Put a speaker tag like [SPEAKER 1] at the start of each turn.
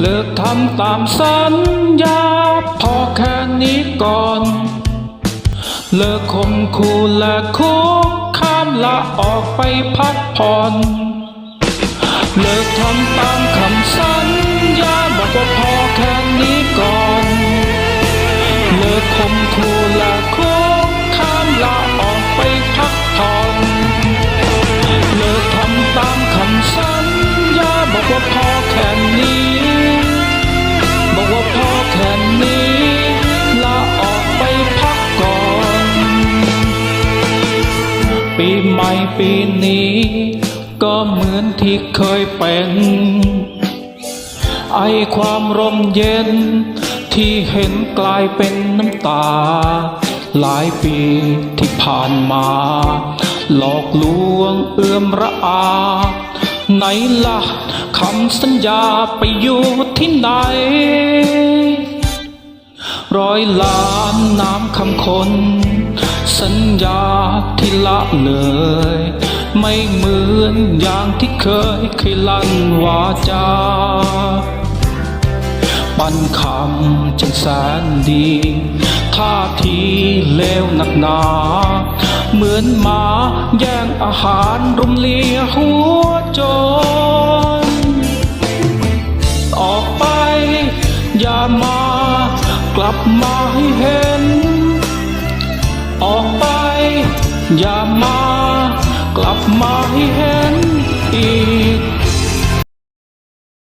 [SPEAKER 1] เลิกทำตามสัญญา พอแค่นี้ก่อน เลิกคมคู่และคุกข้ามละออกไปพักผ่อน เลิกทำตามคำสัญญาบอกว่าพอแค่นี้ก่อน เลิกคมคู่และคุก ใหม่ปีนี้ ก็เหมือนที่เคยเป็น ไอความร่มเย็น ที่เห็นกลายเป็นน้ำตา หลายปีที่ผ่านมา หลอกลวงเอื้อมระอา ไหนล่ะคำสัญญาไปอยู่ที่ไหน ร้อยล้านน้ำคำคน สัญญาที่ละเลย ไม่เหมือนอย่างที่เคยเคยลั่นวาจาปันคำจังแสนดีท่าทีเลวหนักหนา เหมือนหมาแย่งอาหารรุมเลียหัวจรออกไปอย่ามา กลับมาให้เห็น ออกไป อย่ามากลับมาให้เห็น